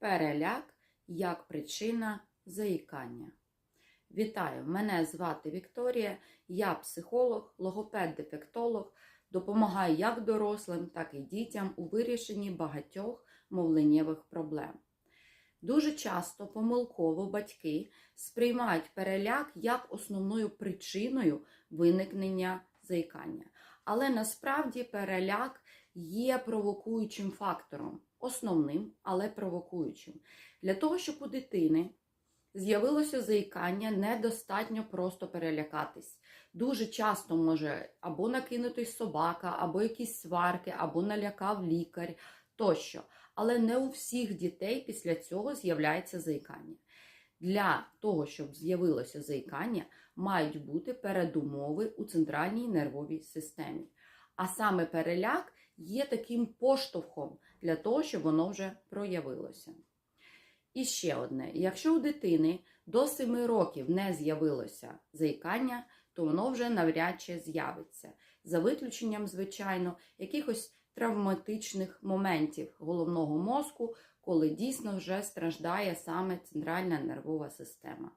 Переляк як причина заїкання. Вітаю! Мене звати Вікторія, я психолог, логопед-дефектолог, допомагаю як дорослим, так і дітям у вирішенні багатьох мовленнєвих проблем. Дуже часто помилково батьки сприймають переляк як основною причиною виникнення заїкання. Але насправді переляк є провокуючим фактором, основним, але провокуючим. Для того, щоб у дитини з'явилося заїкання, недостатньо просто перелякатись. Дуже часто може або накинутись собака, або якісь сварки, або налякав лікар тощо. Але не у всіх дітей після цього з'являється заїкання. Для того, щоб з'явилося заїкання, мають бути передумови у центральній нервовій системі. А саме переляк є таким поштовхом для того, щоб воно вже проявилося. І ще одне: якщо у дитини до 7 років не з'явилося заїкання, то воно вже навряд чи з'явиться. За виключенням, звичайно, якихось травматичних моментів головного мозку, коли дійсно вже страждає саме центральна нервова система.